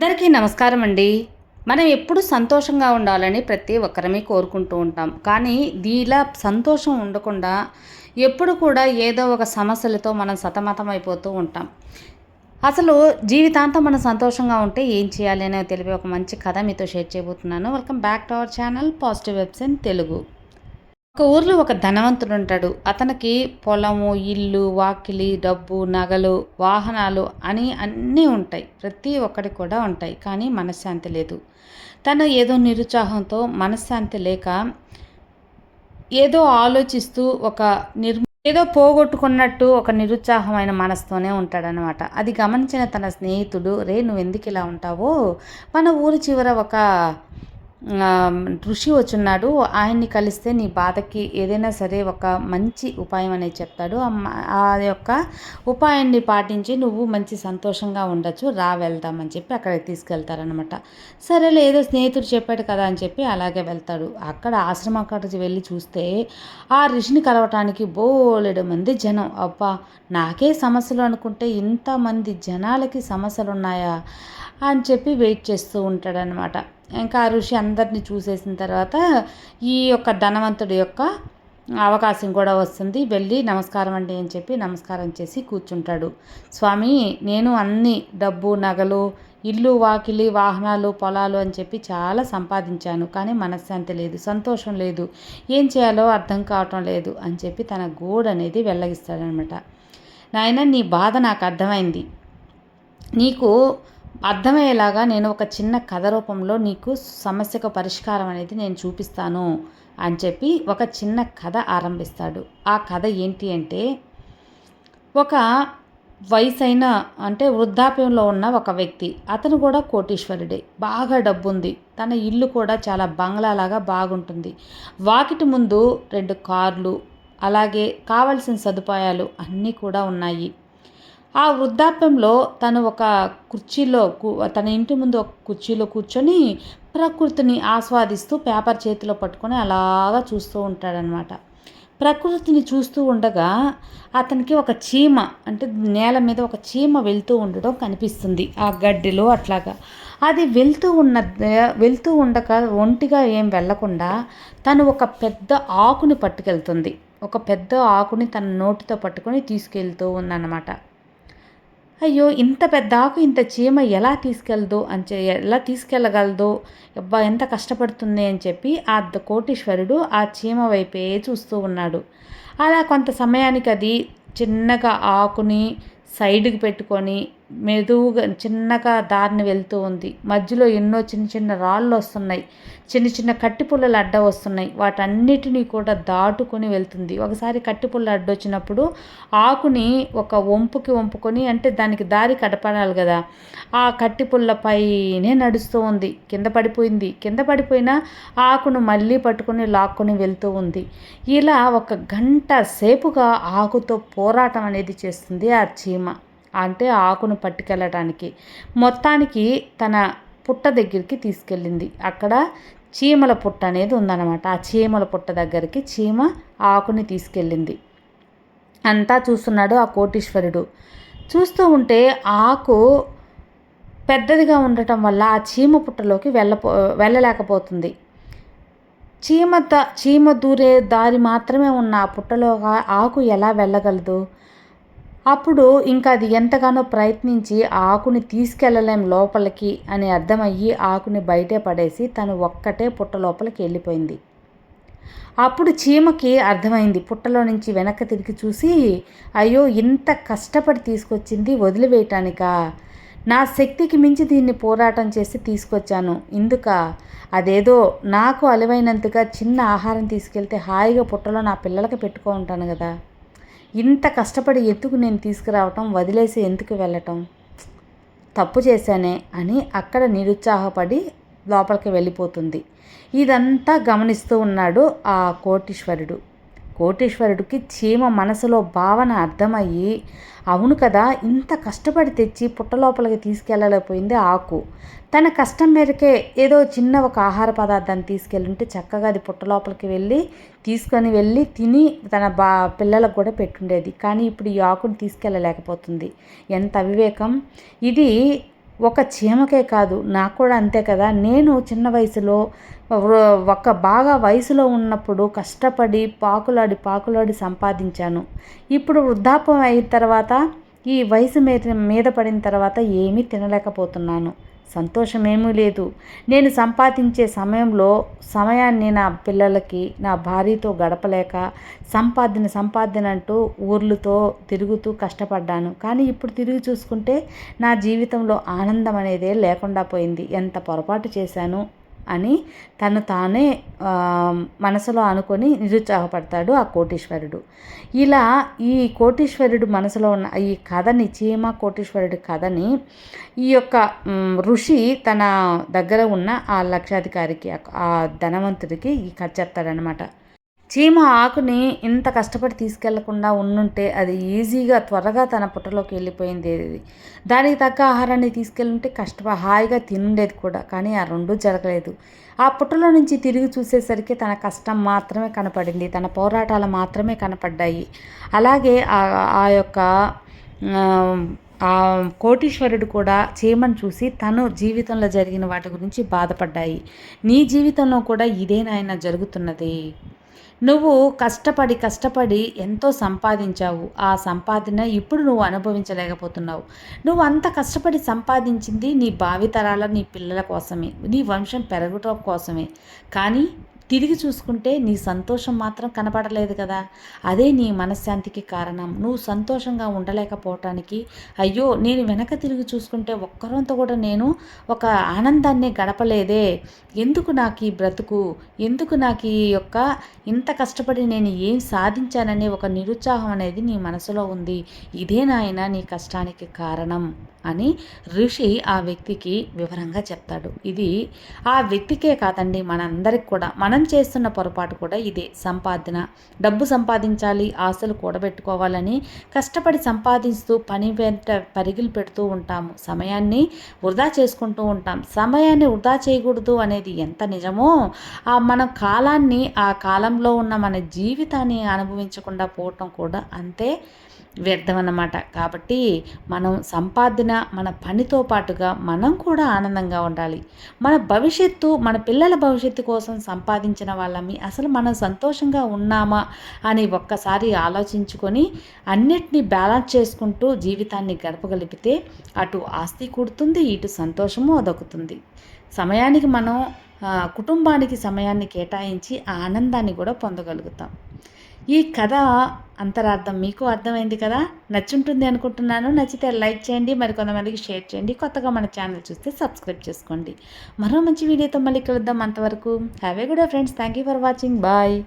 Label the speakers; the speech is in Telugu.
Speaker 1: అందరికీ నమస్కారం అండి. మనం ఎప్పుడు సంతోషంగా ఉండాలని ప్రతి ఒక్కరమే కోరుకుంటూ ఉంటాం. కానీ దీలా సంతోషం ఉండకుండా ఎప్పుడు కూడా ఏదో ఒక సమస్యలతో మనం సతమతం అయిపోతూ ఉంటాం. అసలు జీవితాంతం మనం సంతోషంగా ఉంటే ఏం చేయాలి అనేది తెలిపే ఒక మంచి కథ మీతో షేర్ చేయబోతున్నాను. Welcome back to our channel positive vibes in Telugu. ఒక ఊర్లో ఒక ధనవంతుడు ఉంటాడు అతనికి పొలము ఇల్లు వాకిలి డబ్బు నగలు వాహనాలు అని అన్నీ ఉంటాయి. ప్రతి ఒక్కటి కూడా ఉంటాయి. కానీ మనశ్శాంతి లేదు. తను ఏదో నిరుత్సాహంతో మనశ్శాంతి లేక ఏదో ఆలోచిస్తూ ఒక నిర్ ఏదో పోగొట్టుకున్నట్టు ఒక నిరుత్సాహమైన మనసుతోనే ఉంటాడనమాట అది గమనించిన తన స్నేహితుడు రే నువ్వు ఎందుకు ఇలా ఉంటావో? మన ఊరి చివర ఒక ఋషి వచ్చున్నాడు. ఆయన్ని కలిస్తే నీ బాధకి ఏదైనా సరే ఒక మంచి ఉపాయం అనేది చెప్తాడు. ఆ యొక్క ఉపాయాన్ని పాటించి నువ్వు మంచి సంతోషంగా ఉండొచ్చు. రా వెళ్దామని చెప్పి అక్కడికి తీసుకెళ్తారనమాట సరేలే ఏదో స్నేహితుడు చెప్పాడు కదా అని చెప్పి అలాగే వెళ్తాడు. అక్కడ ఆశ్రమం అక్కడికి వెళ్ళి చూస్తే ఆ ఋషిని కలవటానికి బోలెడు మంది జనం. అబ్బా నాకే సమస్యలు అనుకుంటే ఇంతమంది జనాలకి సమస్యలు ఉన్నాయా అని చెప్పి వెయిట్ చేస్తూ ఉంటాడనమాట ఇంకా ఋషి అందరినీ చూసేసిన తర్వాత ఈ యొక్క ధనవంతుడి యొక్క అవకాశం కూడా వస్తుంది. వెళ్ళి నమస్కారం అండి అని చెప్పి నమస్కారం చేసి కూర్చుంటాడు. స్వామి నేను అన్ని డబ్బు నగలు ఇల్లు వాకిలి వాహనాలు పొలాలు అని చెప్పి చాలా సంపాదించాను. కానీ మనశ్శాంతి లేదు సంతోషం లేదు. ఏం చేయాలో అర్థం కావటం లేదు అని చెప్పి తన గోడు అనేది వెల్లగిస్తాడనమాట. నాయన నీ బాధ నాకు అర్థమైంది. నీకు అర్థమయ్యేలాగా నేను ఒక చిన్న కథ రూపంలో నీకు సమస్యకు పరిష్కారం అనేది నేను చూపిస్తాను అని చెప్పి ఒక చిన్న కథ ఆరంభిస్తాడు. ఆ కథ ఏంటి అంటే ఒక వయసైన అంటే వృద్ధాప్యంలో ఉన్న ఒక వ్యక్తి. అతను కూడా కోటీశ్వరుడే. బాగా డబ్బుంది. తన ఇల్లు కూడా చాలా బంగ్లాలాగా బాగుంటుంది. వాకిటి ముందు రెండు కార్లు అలాగే కావలసిన సదుపాయాలు అన్నీ కూడా ఉన్నాయి. ఆ వృద్ధాప్యంలో తను ఒక కుర్చీలో తన ఇంటి ముందు ఒక కుర్చీలో కూర్చొని ప్రకృతిని ఆస్వాదిస్తూ పేపర్ చేతిలో పట్టుకొని అలాగా చూస్తూ ఉంటాడనమాట ప్రకృతిని చూస్తూ ఉండగా అతనికి ఒక చీమ అంటే నేల మీద ఒక చీమ వెళ్తూ ఉండడం కనిపిస్తుంది ఆ గడ్డిలో అట్లాగా. అది వెళ్తూ ఉన్న వెళ్తూ ఉండక ఒంటిగా ఏం వెళ్ళకుండా తను ఒక పెద్ద ఆకుని పట్టుకెళ్తుంది. ఒక పెద్ద ఆకుని తన నోటితో పట్టుకొని తీసుకెళ్తూ ఉందన్నమాట. అయ్యో ఇంత పెద్ద ఆకు ఇంత చీమ ఎలా తీసుకెళ్దో అని ఎలా తీసుకెళ్ళగలదో అబ్బా ఎంత కష్టపడుతుంది అని చెప్పి ఆ కోటీశ్వరుడు ఆ చీమ వైపే చూస్తూ ఉన్నాడు. అలా కొంత సమయానికి అది చిన్నగా ఆకుని సైడ్కి పెట్టుకొని మెదువుగా చిన్నగా దారిని వెళ్తూ ఉంది. మధ్యలో ఎన్నో చిన్న చిన్న రాళ్ళు వస్తున్నాయి. చిన్న చిన్న కట్టిపుల్లలు అడ్డ వస్తున్నాయి. వాటన్నిటినీ కూడా దాటుకొని వెళ్తుంది. ఒకసారి కట్టిపుల్ల అడ్డొచ్చినప్పుడు ఆకుని ఒక వంపుకి వంపుకొని అంటే దానికి దారి కడపడాలి కదా. ఆ కట్టిపుల్ల పైనే నడుస్తూ ఉంది. కింద పడిపోయింది. కింద పడిపోయినా ఆకును మళ్ళీ పట్టుకొని లాక్కొని వెళ్తూ ఉంది. ఇలా ఒక గంట సేపుగా ఆకుతో పోరాటం అనేది చేస్తుంది ఆ చీమ. అంటే ఆకును పట్టుకెళ్ళటానికి. మొత్తానికి తన పుట్ట దగ్గరికి తీసుకెళ్ళింది. అక్కడ చీమల పుట్ట అనేది ఉందన్నమాట. ఆ చీమల పుట్ట దగ్గరికి చీమ ఆకుని తీసుకెళ్ళింది. అంతా చూస్తున్నాడు ఆ కోటీశ్వరుడు. చూస్తూ ఉంటే ఆకు పెద్దదిగా ఉండటం వల్ల ఆ చీమ పుట్టలోకి వెళ్ళపో వెళ్ళలేకపోతుంది. చీమ చీమ దూరే దారి మాత్రమే ఉన్న ఆ పుట్టలో ఆకు ఎలా వెళ్ళగలదు? అప్పుడు ఇంకా అది ఎంతగానో ప్రయత్నించి ఆకుని తీసుకెళ్ళలేం లోపలికి అని అర్థమయ్యి ఆకుని బయటే పడేసి తను ఒక్కటే పుట్ట లోపలికి వెళ్ళిపోయింది. అప్పుడు చీమకి అర్థమైంది. పుట్టలో నుంచి వెనక్కి తిరిగి చూసి అయ్యో ఇంత కష్టపడి తీసుకొచ్చింది వదిలివేయటానికా? నా శక్తికి మించి దీన్ని పోరాటం చేసి తీసుకొచ్చాను. ఇందుక అదేదో నాకు అలవైనంతగా చిన్న ఆహారం తీసుకెళ్తే హాయిగా పుట్టలో నా పిల్లలకి పెట్టుకో ఉంటాను కదా. ఇంత కష్టపడి ఎందుకు నేను తీసుకురావటం వదిలేసి ఎందుకు వెళ్ళటం? తప్పు చేశానే అని అక్కడ నిరుత్సాహపడి లోపలికి వెళ్ళిపోతుంది. ఇదంతా గమనిస్తూ ఉన్నాడు ఆ కోటీశ్వరుడు. కోటేశ్వరుడికి చీమ మనసులో భావన అర్థమయ్యి అవును కదా ఇంత కష్టపడి తెచ్చి పుట్టలోపలికి తీసుకెళ్ళలేకపోయింది ఆకు. తన కష్టం మేరకే ఏదో చిన్న ఒక ఆహార పదార్థాన్ని తీసుకెళ్ళుంటే చక్కగా అది పుట్టలోపలికి వెళ్ళి తీసుకొని వెళ్ళి తిని తన బా పిల్లలకు కూడా పెట్టుండేది. కానీ ఇప్పుడు ఈ ఆకుని తీసుకెళ్ళలేకపోతుంది. ఎంత అవివేకం. ఇది ఒక చీమకే కాదు నాకు కూడా అంతే కదా. నేను చిన్న వయసులో ఒక బాగా వయసులో ఉన్నప్పుడు కష్టపడి పాకులాడి పాకులాడి సంపాదించాను. ఇప్పుడు వృద్ధాపం అయిన తర్వాత ఈ వయసు మీద మీద పడిన తర్వాత ఏమీ తినలేకపోతున్నాను. సంతోషమేమీ లేదు. నేను సంపాదించే సమయంలో సమయాన్ని నా పిల్లలకి నా భార్యతో గడపలేక సంపాదన సంపాదన అంటూ ఊర్లతో తిరుగుతూ కష్టపడ్డాను. కానీ ఇప్పుడు తిరిగి చూసుకుంటే నా జీవితంలో ఆనందం అనేదే లేకుండా పోయింది. ఎంత పొరపాటు చేశాను? అని తను తానే మనసులో అనుకొని నిరుత్సాహపడతాడు ఆ కోటీశ్వరుడు. ఇలా ఈ కోటీశ్వరుడు మనసులో ఉన్న ఈ కథని చీమ కోటీశ్వరుడి కథని ఈ యొక్క ఋషి తన దగ్గర ఉన్న ఆ లక్షాధికారికి ఆ ధనవంతుడికి ఈ కథ చెప్తాడనమాట చీమ ఆకుని ఇంత కష్టపడి తీసుకెళ్ళకుండా ఉండుంటే అది ఈజీగా త్వరగా తన పుట్టలోకి వెళ్ళిపోయింది దానికి తగ్గ ఆహారాన్ని తీసుకెళ్ళుంటే కష్ట హాయిగా తినుండేది కూడా కానీ ఆ రెండు జరగలేదు. ఆ పుట్టలో నుంచి తిరిగి చూసేసరికి తన కష్టం మాత్రమే కనపడింది తన పోరాటాలు మాత్రమే కనపడ్డాయి. అలాగే ఆ యొక్క ఆ కోటీశ్వరుడు కూడా చీమను చూసి తను జీవితంలో జరిగిన వాటి గురించి బాధపడ్డాయి. నీ జీవితంలో కూడా ఇదే నాయన జరుగుతున్నది. నువ్వు కష్టపడి కష్టపడి ఎంతో సంపాదించావు. ఆ సంపాదన ఇప్పుడు నువ్వు అనుభవించలేకపోతున్నావు. నువ్వు అంత కష్టపడి సంపాదించింది నీ భావితరాల నీ పిల్లల కోసమే. నీ వంశం పెరగటం కోసమే. కానీ తిరిగి చూసుకుంటే నీ సంతోషం మాత్రం కనపడలేదు కదా. అదే నీ మనశ్శాంతికి కారణం. నువ్వు సంతోషంగా ఉండలేకపోవటానికి. అయ్యో నేను వెనక తిరిగి చూసుకుంటే ఒక్కరంతా కూడా నేను ఒక ఆనందాన్ని గడపలేదే. ఎందుకు నాకు ఈ బ్రతుకు? ఎందుకు నాకు ఈ యొక్క ఇంత కష్టపడి నేను ఏం సాధించాననే ఒక నిరుత్సాహం అనేది నీ మనసులో ఉంది. ఇదే నాయన నీ కష్టానికి కారణం. అని ఋషి ఆ వ్యక్తికి వివరంగా చెప్తాడు. ఇది ఆ వ్యక్తికే కాదండి మనందరికి కూడా మనం చేస్తున్న పొరపాటు కూడా ఇదే. సంపాదన డబ్బు సంపాదించాలి ఆశలు కూడబెట్టుకోవాలని కష్టపడి సంపాదిస్తూ పని వెంట పరిగిలు పెడుతూ ఉంటాము. సమయాన్ని వృధా చేసుకుంటూ ఉంటాం. సమయాన్ని వృధా చేయకూడదు అనేది ఎంత నిజమో ఆ మన కాలాన్ని ఆ కాలంలో ఉన్న మన జీవితాన్ని అనుభవించకుండా పోవటం కూడా అంతే వ్యర్థం అన్నమాట కాబట్టి మనం సంపాదన మన పనితో పాటుగా మనం కూడా ఆనందంగా ఉండాలి. మన భవిష్యత్తు మన పిల్లల భవిష్యత్తు కోసం సంపాదించిన వాళ్ళమి అసలు మనం సంతోషంగా ఉన్నామా అని ఒక్కసారి ఆలోచించుకొని అన్నిటినీ బ్యాలెన్స్ చేసుకుంటూ జీవితాన్ని గడపగలిగితే అటు ఆస్తి కూడుతుంది ఇటు సంతోషము అదొకుతుంది సమయానికి మనం కుటుంబానికి సమయాన్ని కేటాయించి ఆ ఆనందాన్ని కూడా పొందగలుగుతాం. ఈ కథ అంతరార్థం మీకు అర్థమైంది కదా? నచ్చుంటుంది అనుకుంటున్నాను. నచ్చితే లైక్ చేయండి మరి కొంతమందికి షేర్ చేయండి. కొత్తగా మన ఛానల్ చూస్తే సబ్స్క్రైబ్ చేసుకోండి. మరో మంచి వీడియోతో మళ్ళీ కలుద్దాం అంతవరకు. Have a good friends. Thank you for watching. Bye.